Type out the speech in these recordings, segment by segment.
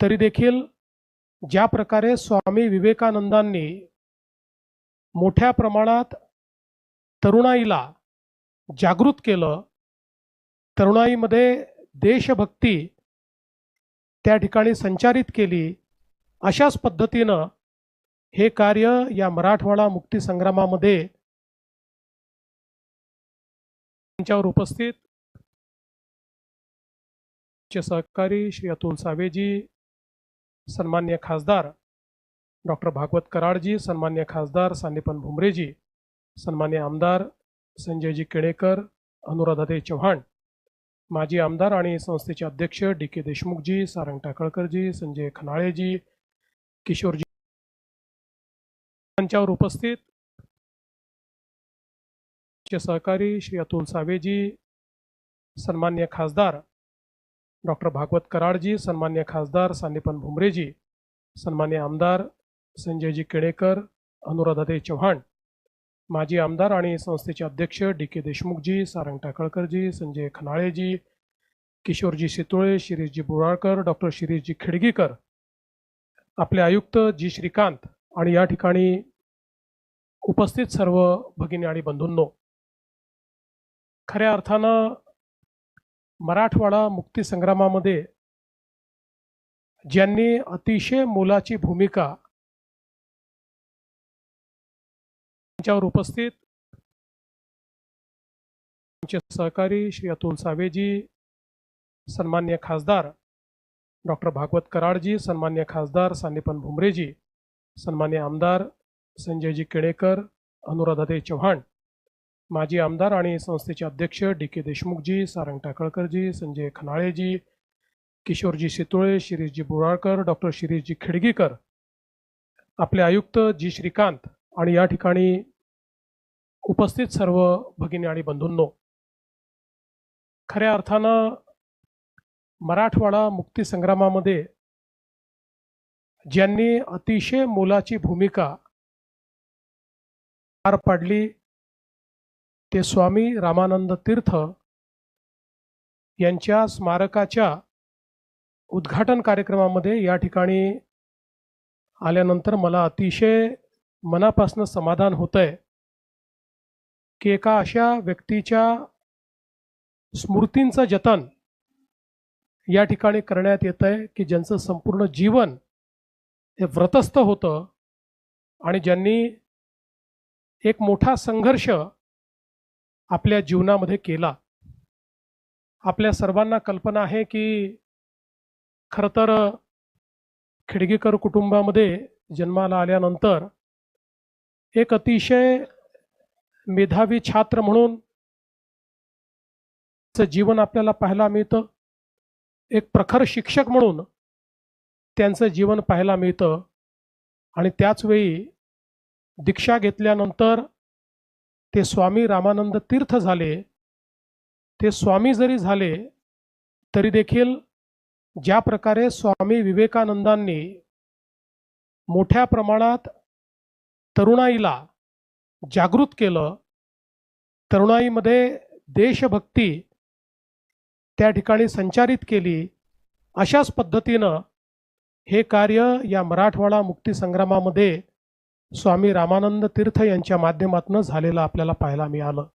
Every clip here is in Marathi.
तरी देखील ज्या प्रकारे स्वामी विवेकानंदांनी मोठ्या प्रमाणात तरुणाईला जागृत केलं तरुणाईमध्ये देशभक्ती त्या ठिकाणी संचारित केली अशाच पद्धतीनं हे कार्य या मराठवाडा मुक्ती संग्रामामध्ये त्यांच्यावर उपस्थित चे सहकारी श्री अतुल सावेजी सन्मान्य खासदार डॉक्टर भागवत कराडजी सन्मान्य खासदार सान्निपन भुमरेजी सन्मान्य आमदार संजयजी केळेकर अनुराधाताई चव्हाण माजी आमदार आणि संस्थेचे अध्यक्ष डी के देशमुखजी सारंग टाकळकरजी संजय खनाळेजी किशोरजी त्यांच्यावर उपस्थित चे सहकारी श्री अतुल सावेजी सन्मान्य खासदार डॉक्टर भागवत कराडजी सन्मान्य खासदार सान्निपन भुमरेजी सन्मान्य आमदार संजयजी केणेकर अनुराधाताई चव्हाण माजी आमदार आणि संस्थेचे अध्यक्ष डी के देशमुखजी सारंग टाकळकरजी संजय खनाळेजी किशोरजी शितोळे शिरीषजी बोराळकर डॉक्टर शिरीषजी खिडगीकर आपले आयुक्त जी श्रीकांत आणि या ठिकाणी उपस्थित सर्व भगिनी आणि बंधूंनो खऱ्या अर्थानं मराठवाडा मुक्तीसंग्रामामध्ये ज्यांनी अतिशय मोलाची भूमिका त्यांच्यावर उपस्थित आमचे सहकारी श्री अतुल सावेजी सन्मान्य खासदार डॉक्टर भागवत कराडजी सन्मान्य खासदार सानिपन भुमरेजी सन्मान्य आमदार संजयजी केणेकर अनुराधाताई चव्हाण माजी आमदार आणि संस्थेचे अध्यक्ष डी के देशमुखजी सारंग टाकळकरजी संजय खनाळेजी किशोरजी शितोळे शिरीषजी बोराळकर डॉक्टर शिरीषजी खिडगीकर आपले आयुक्त जी श्रीकांत आणि या ठिकाणी उपस्थित सर्व भगिनी आणि बंधूंनो खऱ्या अर्थानं मराठवाडा मुक्ती संग्रामामध्ये ज्यांनी अतिशय मोलाची भूमिका पार पाडली ते स्वामी रामानंद तीर्थ यांच्या स्मारकाच्या उद्घाटन कार्यक्रमामध्ये या ठिकाणी आल्यानंतर मला अतिशय मनापासून समाधान होत आहे की एका अशा व्यक्तीच्या स्मृतींचं जतन या ठिकाणी करण्यात येत आहे की ज्यांचं संपूर्ण जीवन हे व्रतस्थ होतं आणि ज्यांनी एक मोठा संघर्ष आपल्या जीवनामध्ये केला. आपल्या सर्वांना कल्पना आहे की खरं तर खिडगीकर कुटुंबामध्ये जन्माला आल्यानंतर एक अतिशय मेधावी छात्र म्हणून जीवन आपल्याला पाहायला मिळतं. एक प्रखर शिक्षक म्हणून त्यांचं जीवन पाहायला मिळतं. आणि त्याचवेळी दीक्षा घेतल्यानंतर ते स्वामी रामानंद तीर्थ झाले. ते स्वामी जरी झाले तरी देखील ज्या प्रकारे स्वामी विवेकानंदांनी मोठ्या प्रमाणात तरुणाईला जागृत केलं तरुणाईमध्ये देशभक्ती त्या ठिकाणी संचारित केली अशाच पद्धतीनं हे कार्य या मराठवाडा मुक्ती संग्रामामध्ये स्वामी रामानंद तीर्थ यांच्या माध्यमातून झालेलं आपल्याला पाहायला मिळालं.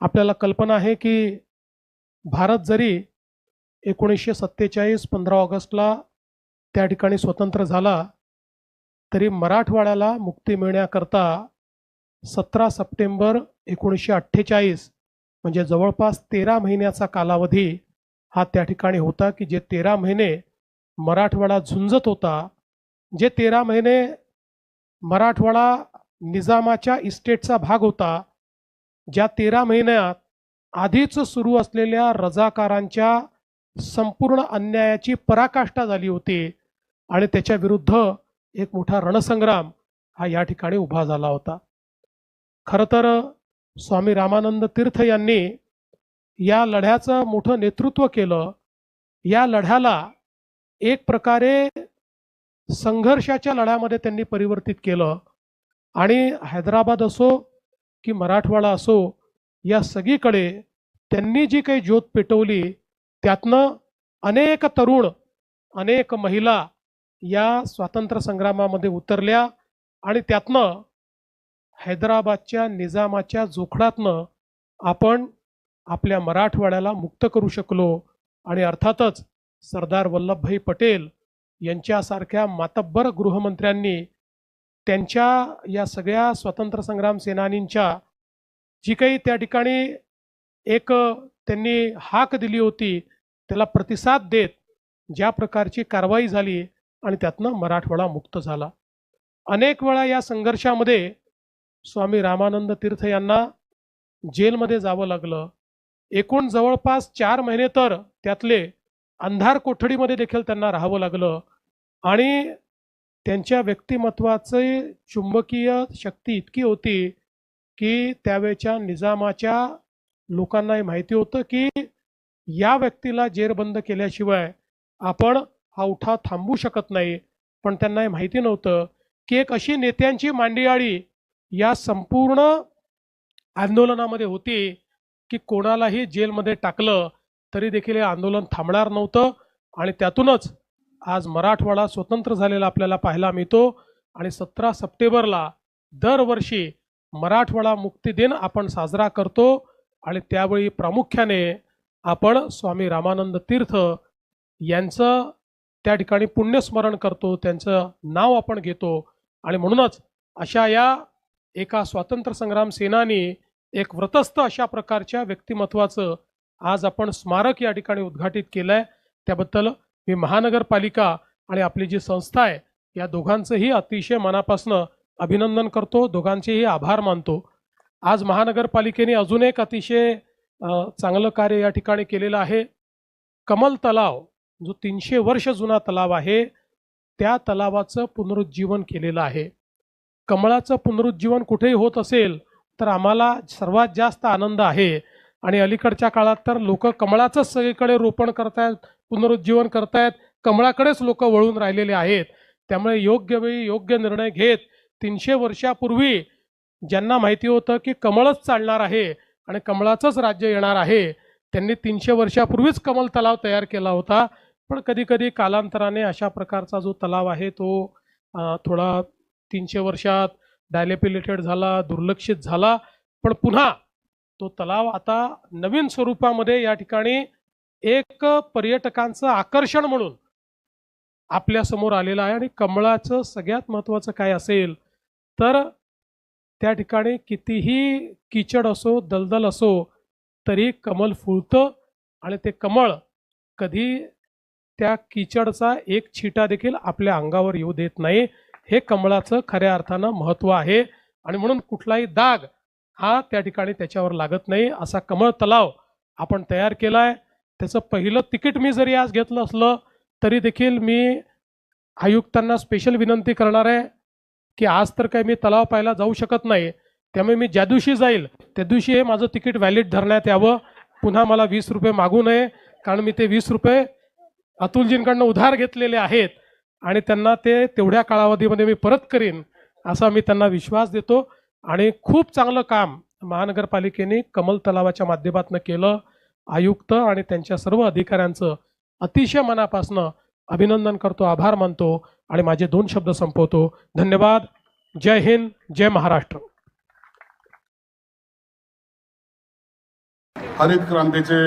आपल्याला कल्पना आहे की भारत जरी एकोणीसशे सत्तेचाळीस पंधरा ऑगस्टला त्या ठिकाणी स्वतंत्र झाला तरी मराठवाड्याला मुक्ती मिळण्याकरता सतरा सप्टेंबर एकोणीसशे अठ्ठेचाळीस म्हणजे जवळपास तेरा महिन्याचा कालावधी हा त्या ठिकाणी होता की जे तेरा महिने मराठवाडा झुंजत होता जे तेरा महिने मराठवाडा निजामाच्या इस्टेटचा भाग होता ज्या तेरा महिन्यात आधीच सुरू असलेल्या रजाकारांच्या संपूर्ण अन्यायाची पराकाष्ठा झाली होती आणि त्याच्या विरुद्ध एक मोठा रणसंग्राम हा या ठिकाणी उभा झाला होता. खरं तर स्वामी रामानंद तीर्थ यांनी या लढ्याचं मोठं नेतृत्व केलं. या लढ्याला एक प्रकारे संघर्षाच्या लढ्यामध्ये त्यांनी परिवर्तित केलं. आणि हैदराबाद असो की मराठवाडा असो या सगळीकडे त्यांनी जी काही ज्योत पेटवली त्यातनं अनेक तरुण अनेक महिला या स्वातंत्र्य संग्रामामध्ये उतरल्या आणि त्यातनं हैदराबादच्या निजामाच्या जोखडातनं आपण आपल्या मराठवाड्याला मुक्त करू शकलो. आणि अर्थातच सरदार वल्लभभाई पटेल यांच्यासारख्या मातब्बर गृहमंत्र्यांनी त्यांच्या या सगळ्या स्वातंत्र्य संग्राम सेनानींच्या जी काही त्या ठिकाणी एक त्यांनी हाक दिली होती त्याला प्रतिसाद देत ज्या प्रकारची कारवाई झाली आणि त्यातनं मराठवाडा मुक्त झाला. अनेक वेळा या संघर्षामध्ये स्वामी रामानंद तीर्थ यांना जेलमध्ये जावं लागलं. एकूण जवळपास चार महिने तर त्यातले अंधार कोठडीमध्ये देखील त्यांना राहावं लागलं. आणि त्यांच्या व्यक्तिमत्वाचे चुंबकीय शक्ती इतकी होती की त्यावेळच्या निजामाच्या लोकांनाही माहिती होतं की या व्यक्तीला जेरबंद केल्याशिवाय आपण हा उठाव थांबवू शकत नाही. पण त्यांना हे माहिती नव्हतं की एक अशी नेत्यांची मांडियाळी या संपूर्ण आंदोलनामध्ये होती की कोणालाही जेलमध्ये टाकलं. तरी देखील हे आंदोलन थांबणार नव्हतं आणि त्यातूनच आज मराठवाडा स्वतंत्र झालेला आपल्याला पाहायला मिळतो. आणि सतरा सप्टेंबरला दरवर्षी मराठवाडा मुक्ती दिन आपण साजरा करतो. आणि त्यावेळी प्रामुख्याने आपण स्वामी रामानंद तीर्थ यांचं त्या ठिकाणी पुण्यस्मरण करतो. त्यांचं नाव आपण घेतो. आणि म्हणूनच अशा या एका स्वातंत्र्य संग्राम सेनानी एक व्रतस्थ अशा प्रकारच्या व्यक्तिमत्वाचं आज आपण स्मारक या ठिकाणी उद्घाटित केलं आहे त्याबद्दल मी महानगरपालिका आणि आपली जी संस्था आहे या दोघांचंही अतिशय मनापासनं अभिनंदन करतो. दोघांचेही आभार मानतो. आज महानगरपालिकेने अजून एक अतिशय चांगलं कार्य या ठिकाणी केलेलं आहे. कमल तलाव जो तीनशे वर्ष जुना तलाव आहे त्या तलावाचं पुनरुज्जीवन केलेलं आहे. कमळाचं पुनरुज्जीवन कुठेही होत असेल तर आम्हाला सर्वात जास्त आनंद आहे. आणि अलीकडच्या काळात तर लोक कमळाचंच सगळीकडे रोपण करतायत पुनरुज्जीवन करतायत कमळाकडेच लोक वळून राहिलेले आहेत. त्यामुळे योग्य वेळी योग्य निर्णय घेत तीनशे वर्षापूर्वी ज्यांना माहिती होतं की कमळच चालणार आहे आणि कमळाचंच राज्य येणार आहे त्यांनी तीनशे वर्षापूर्वीच कमल तलाव तयार केला होता. पण कधीकधी कालांतराने अशा प्रकारचा जो तलाव आहे तो थोडा तीनशे वर्षात डायलेपिलेटेड झाला दुर्लक्षित झाला. पण पुन्हा तो तलाव आता नवीन स्वरूपामध्ये या ठिकाणी एक पर्यटकांचं आकर्षण म्हणून आपल्यासमोर आलेलं आहे. आणि कमळाचं सगळ्यात महत्त्वाचं काय असेल तर त्या ठिकाणी कितीही किचड असो दलदल असो तरी कमल फुलतं. आणि ते कमळ कधी त्या किचडचा एक छिटा देखील आपल्या अंगावर येऊ देत नाही. हे कमळाचं खऱ्या अर्थानं महत्त्व आहे. आणि म्हणून कुठलाही दाग हा त्या ठिकाणी त्याच्यावर लागत नाही असा कमळ तलाव आपण तयार केला आहे त्याचं पहिलं तिकीट मी जरी आज घेतलं असलं तरी देखील मी आयुक्तांना स्पेशल विनंती करणार आहे की आज तर काही मी तलाव पाहायला जाऊ शकत नाही. त्यामुळे मी ज्या दिवशी जाईल त्या दिवशी हे माझं तिकीट व्हॅलिड धरण्यात यावं. पुन्हा मला वीस रुपये मागू नये कारण मी ते वीस रुपये अतुलजींकडनं उधार घेतलेले आहेत आणि त्यांना ते तेवढ्या कालावधीमध्ये मी परत करीन असा मी त्यांना विश्वास देतो. आणि खूप चांगलं काम महानगरपालिकेने कमल तलावाच्या माध्यमातून केलं. आयुक्त आणि त्यांच्या सर्व अधिकाऱ्यांचं अतिशय मनापासनं अभिनंदन करतो आभार मानतो आणि माझे दोन शब्द संपवतो. धन्यवाद. जय हिंद जय महाराष्ट्र. हरित क्रांतीचे